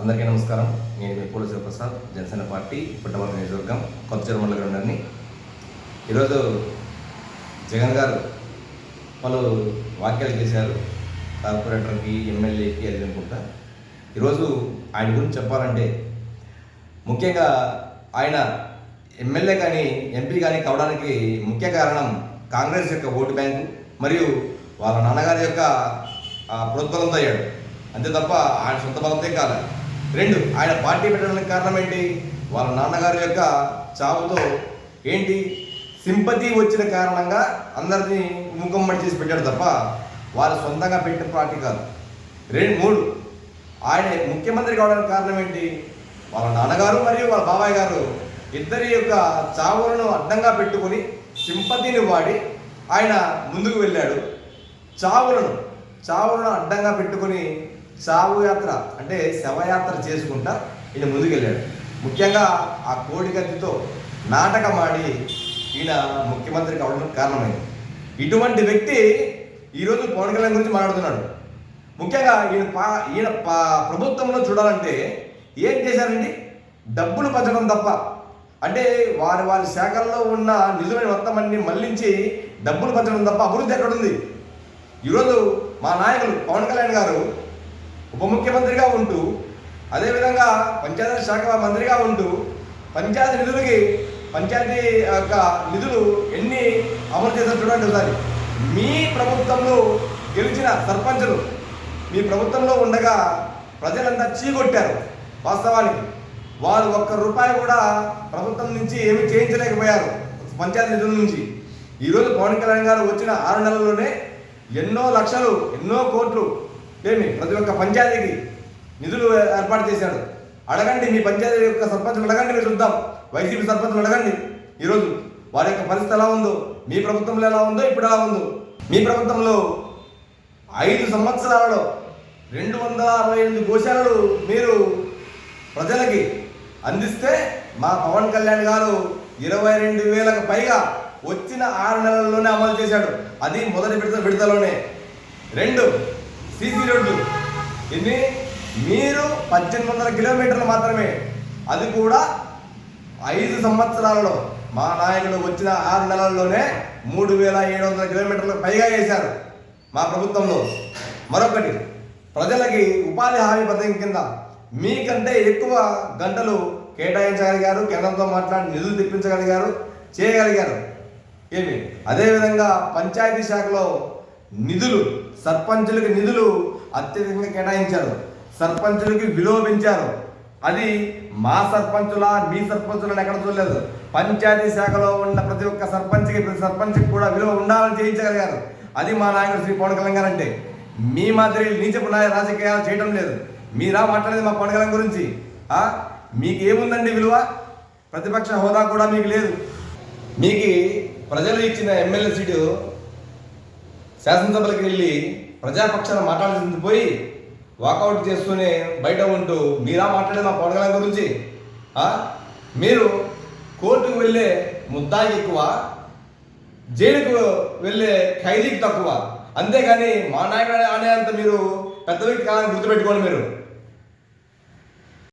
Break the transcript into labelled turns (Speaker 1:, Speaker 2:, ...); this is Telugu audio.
Speaker 1: అందరికీ నమస్కారం. నేను మీ పూల శివప్రసాద్ జనసేన పార్టీ పుట్టమల నియోజకవర్గం కొత్త మండల గ్రౌండర్ని ఈరోజు జగన్ గారు పలు వ్యాఖ్యలు చేశారు. కార్పొరేటర్కి ఎమ్మెల్యేకి అది అనుకుంటా. ఈరోజు ఆయన గురించి చెప్పాలంటే ముఖ్యంగా ఆయన ఎమ్మెల్యే కానీ ఎంపీ కానీ కావడానికి ముఖ్య కారణం కాంగ్రెస్ యొక్క ఓటు బ్యాంకు మరియు వాళ్ళ నాన్నగారి యొక్క ఆ, ప్రోద్బలంతో అయ్యాడు. అంతే తప్ప ఆయన సొంత బలంతో కాదు. రెండు ఆయన పార్టీ పెట్టడానికి కారణం ఏంటి? వాళ్ళ నాన్నగారి యొక్క చావుతో ఏంటి? సింపతి వచ్చిన కారణంగా అందరినీ ముఖమ్మడి చేసి పెట్టాడు తప్ప వారు సొంతంగా పెట్టిన పార్టీ కాదు. రెండు మూడు ఆయన ముఖ్యమంత్రి కావడానికి కారణం ఏంటి? వాళ్ళ నాన్నగారు మరియు వాళ్ళ బాబాయ్ గారు ఇద్దరి యొక్క చావులను అడ్డంగా పెట్టుకొని సింపతిని వాడి ఆయన ముందుకు వెళ్ళాడు. చావులను చావులను అడ్డంగా పెట్టుకొని సావు యాత్ర అంటే శవయాత్ర చేసుకుంటా ఈయన ముందుకెళ్ళాడు. ముఖ్యంగా ఆ కోడి నాటకం ఆడి ఈయన ముఖ్యమంత్రి కావడానికి కారణమైంది. ఇటువంటి వ్యక్తి ఈరోజు పవన్ కళ్యాణ్ గురించి మాట్లాడుతున్నాడు. ముఖ్యంగా ఈయన పా ఈయన పా ప్రభుత్వంలో చూడాలంటే ఏం చేశారండి? డబ్బులు పంచడం తప్ప. అంటే వారి వారి శాఖల్లో ఉన్న నిధులని మొత్తం అన్ని మళ్ళించి డబ్బులు పంచడం తప్ప అభివృద్ధి ఎక్కడుంది? ఈరోజు మా నాయకులు పవన్ కళ్యాణ్ గారు ఉప ముఖ్యమంత్రిగా ఉంటూ అదేవిధంగా పంచాయతీ శాఖ మంత్రిగా ఉంటూ పంచాయతీ నిధులకి పంచాయతీ యొక్క నిధులు ఎన్ని అమలు చేశారు చూడండి ఒకసారి. మీ ప్రభుత్వంలో గెలిచిన సర్పంచులు మీ ప్రభుత్వంలో ఉండగా ప్రజలంతా చీకొట్టారు వాస్తవానికి. వారు ఒక్క రూపాయి కూడా ప్రభుత్వం నుంచి ఏమీ చేయించలేకపోయారు పంచాయతీ నిధుల నుంచి. ఈరోజు పవన్ కళ్యాణ్ గారు వచ్చిన ఆరు నెలల్లోనే ఎన్నో లక్షలు ఎన్నో కోట్లు ఏమి? ప్రతి ఒక్క పంచాయతీకి నిధులు ఏర్పాటు చేశాడు. అడగండి మీ పంచాయతీ యొక్క సర్పంచులు అడగండి మీరు చూద్దాం. వైసీపీ సర్పంచులు అడగండి. ఈరోజు వారి యొక్క పరిస్థితి ఎలా ఉందో మీ ప్రభుత్వంలో ఎలా ఉందో ఇప్పుడు ఎలా ఉందో. మీ ప్రభుత్వంలో ఐదు సంవత్సరాలలో రెండు వందల అరవై ఎనిమిది గోశాలలు మీరు ప్రజలకి అందిస్తే మా పవన్ కళ్యాణ్ గారు ఇరవై రెండు వేలకు పైగా వచ్చిన ఆరు నెలల్లోనే అమలు చేశాడు. అది మొదటి విడత విడతలోనే. రెండు సీసీ రోడ్లు ఇన్ని మీరు పద్దెనిమిది వందల కిలోమీటర్లు మాత్రమే. అది కూడా ఐదు సంవత్సరాలలో. మా నాయకులు వచ్చిన ఆరు నెలల్లోనే మూడు వేల ఏడు వందల కిలోమీటర్లు పైగా వేశారు మా ప్రభుత్వంలో. మరొకటి ప్రజలకి ఉపాధి హామీ పథకం కింద మీకంటే ఎక్కువ గంటలు కేటాయించగలిగారు కేంద్రంతో మాట్లాడి నిధులు తెప్పించగలిగారు చేయగలిగారు. ఏమి? అదేవిధంగా పంచాయతీ శాఖలో నిధులు సర్పంచులకి నిధులు అత్యధికంగా కేటాయించారు. సర్పంచులకి విలువ పెంచారు అది మా సర్పంచుల మీ సర్పంచులను ఎక్కడ చూడలేదు. పంచాయతీ శాఖలో ఉన్న ప్రతి ఒక్క సర్పంచ్కి ప్రతి సర్పంచ్కి కూడా విలువ ఉండాలని చేయించగలిగారు. అది మా నాయకుడు శ్రీ పవన్ కళ్యాణ్ గారు అంటే మీ మాదిరి నీచపు నాయ రాజకీయాలు చేయడం లేదు. మీరా మాట్లాడేది మా పవన్ కళ్యాణ్ గురించి. మీకు ఏముందండి విలువ? ప్రతిపక్ష హోదా కూడా మీకు లేదు. మీకు ప్రజలు ఇచ్చిన ఎమ్మెల్యే సీటు శాసనసభలకు వెళ్ళి ప్రజాపక్షాన మాట్లాడాల్సింది పోయి వాకౌట్ చేస్తూనే బయట ఉంటూ మీరా మాట్లాడే మా పవన్ కళ్యాణ్ గురించి? మీరు కోర్టుకు వెళ్ళే ముద్దాయి ఎక్కువ జైలుకు వెళ్ళే ఖైదీకి తక్కువ. అంతేగాని మా నాయకుడు అనే అంత మీరు పెద్ద వ్యక్తి కాదని గుర్తుపెట్టుకోండి మీరు.